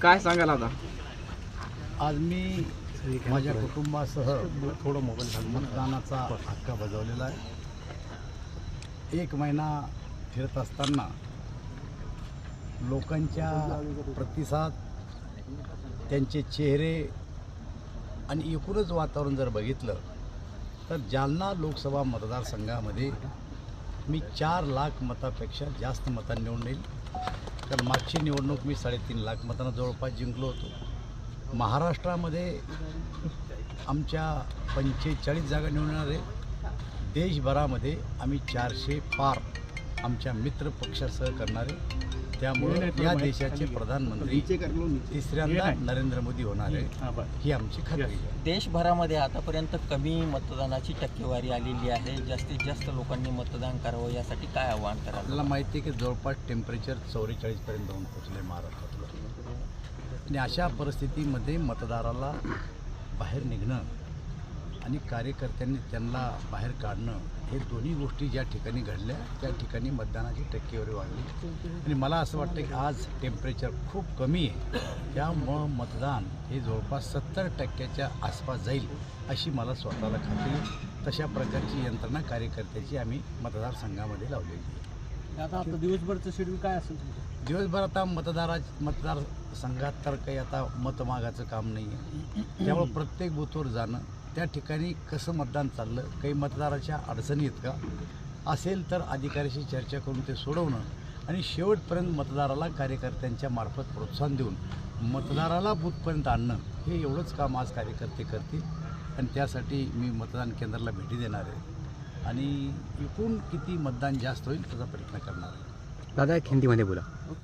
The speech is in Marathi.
काय सांगाल आता? आज मी माझ्या कुटुंबासह थोडं मोबाईल मतदानाचा हक्का बजावलेला आहे. एक महिना फिरत असताना लोकांच्या प्रतिसाद त्यांचे चेहरे आणि एकूणच वातावरण जर बघितलं तर जालना लोकसभा मतदारसंघामध्ये मी चार लाख मतापेक्षा जास्त मतांनी निवडून येईल. तर मागची निवडणूक मी साडेतीन लाख मतांना जवळपास जिंकलो होतो. महाराष्ट्रामध्ये आमच्या पंचेचाळीस जागा निवडणारे आहे देशभरामध्ये आम्ही चारशे पार आमच्या मित्र पक्षासह करणारे त्यामुळे या देशाचे प्रधानमंत्री तिसऱ्यांदा नरेंद्र मोदी होणार आहे ही आमची खात्री आहे. देशभरामध्ये आतापर्यंत कमी मतदानाची टक्केवारी आलेली आहे. जास्तीत जास्त लोकांनी मतदान करावं यासाठी काय आव्हान कराल आपल्याला माहिती आहे की जवळपास टेम्परेचर चौवेचाळीसपर्यंत जाऊन पोचले महाराष्ट्रातलं. आणि अशा परिस्थितीमध्ये मतदाराला बाहेर निघणं आणि कार्यकर्त्यांनी त्यांना बाहेर काढणं हे दोन्ही गोष्टी ज्या ठिकाणी घडल्या त्या ठिकाणी मतदानाची टक्केवारी वाढली. आणि मला असं वाटतं की आज टेम्परेचर खूप कमी आहे. त्यामुळं मतदान हे जवळपास सत्तर टक्क्याच्या आसपास जाईल अशी मला स्वतःला खात्री आहे. तशा प्रकारची यंत्रणा कार्यकर्त्याची आम्ही मतदारसंघामध्ये लावलेली आहे. आता आता दिवसभरचं शेड्यूल काय असेल दिवसभर आता मतदारा मतदारसंघात तर काही आता मत मागायचं काम नाही आहे त्यामुळं प्रत्येक बूथवर जाणं त्या ठिकाणी कसं मतदान चाललं काही मतदाराच्या अडचणी आहेत का असेल तर अधिकाऱ्याशी चर्चा करून ते सोडवणं आणि शेवटपर्यंत मतदाराला कार्यकर्त्यांच्या मार्फत प्रोत्साहन देऊन मतदाराला बूथपर्यंत आणणं हे एवढंच काम आज कार्यकर्ते करतील आणि त्यासाठी मी मतदान केंद्राला भेटी देणार आहे. आणि एकूण किती मतदान जास्त होईल त्याचा प्रयत्न करणार आहे. दादा एक हिंदीमध्ये बोला.